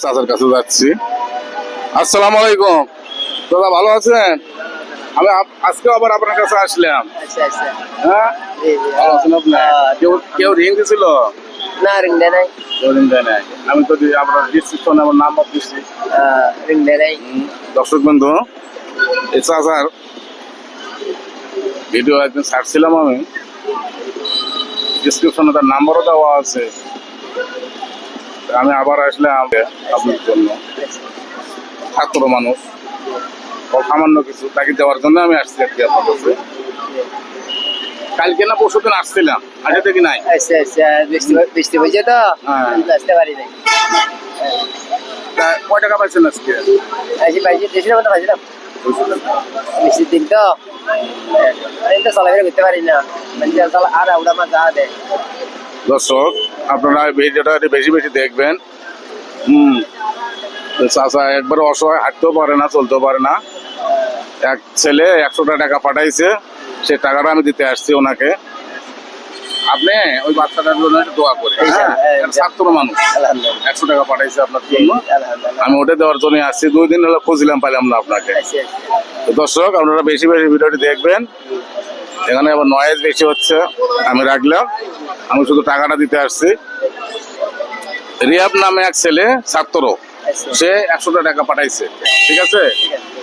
চাচার কাছে যাচ্ছি। আসসালামু আলাইকুম। দাদা ভালো আছেন? আমি আজকে আবার আপনার কাছে আসলাম। আচ্ছা আচ্ছা। হ্যাঁ? ভালো আছেন কেউ কেউ রিং দিছিল? না রিং দেয় নাই। কেউ রিং দেয় নাই। আমি তো আপনার ডিসক্রিপশনে আমার নাম্বার দিচ্ছি রিং দেয় নাই। দর্শক বন্ধু এই চাচার ভিডিও একদিন ছাড়ছিলাম আমি। ডিসক্রিপশনে তার নাম্বারও দেওয়া আছে। আমি আবার আসলে আপনার জন্য ছাত্র মানুষ সামান্য কিছু তাকে দেওয়ার জন্য আমি আসছি আর কি আপনার কাছে। কালকে না পরশু দিন আসছিলাম আজকে দেখি নাই। আচ্ছা আচ্ছা বৃষ্টি বৃষ্টি হয়েছে তো? হ্যাঁ। আসতে পারি নাই। কয় টাকা পাইছেন আজকে? আইসি পাইছি দেশের মতো পাইছিলাম বৃষ্টির দিন তো। আমি তো চলাফেরা করতে পারি না। মানে আর আউড়া মাছ যা দেয় দর্শক আপনারা ভিডিওটা একটু বেশি বেশি দেখবেন। হুম। চাচা একবার অসহায় হাঁটতেও পারে না চলতেও পারে না। এক ছেলে একশোটা টাকা পাঠাইছে সে টাকাটা আমি দিতে আসছি ওনাকে। আপনি ওই বাচ্চাটার জন্য দোয়া করে হ্যাঁ ছাত্র মানুষ। একশো টাকা পাঠাইছে আপনার জন্য। আমি ওটা দেওয়ার জন্য আসছি। দুই দিন হলো খুঁজলাম পাইলাম না আপনাকে। আচ্ছা দর্শক আপনারা বেশি বেশি ভিডিওটি দেখবেন। এখানে আবার নয়েজ বেশি হচ্ছে। আমি রাখলাম। আমি শুধু টাকাটা দিতে আসছি। রিয়াব নামে এক ছেলে ছাত্র সে একশোটা টাকা পাঠাইছে। ঠিক আছে?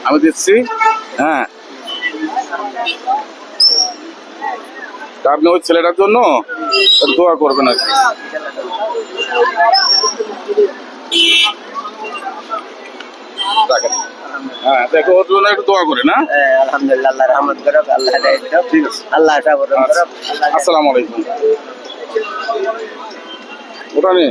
আমি দিচ্ছি। হ্যাঁ। আপনি ওই ছেলেটার জন্য দোয়া করবেন আর কি। হ্যাঁ দেখো ওর জন্য একটু দোয়া করে না হ্যাঁ, আলহামদুলিল্লাহ আল্লাহ রহমত করুক আল্লাহ ঠিক আছে। আল্লাহ আচ্ছা। আল্লাহ আসসালামু আলাইকুম। ওটা নেই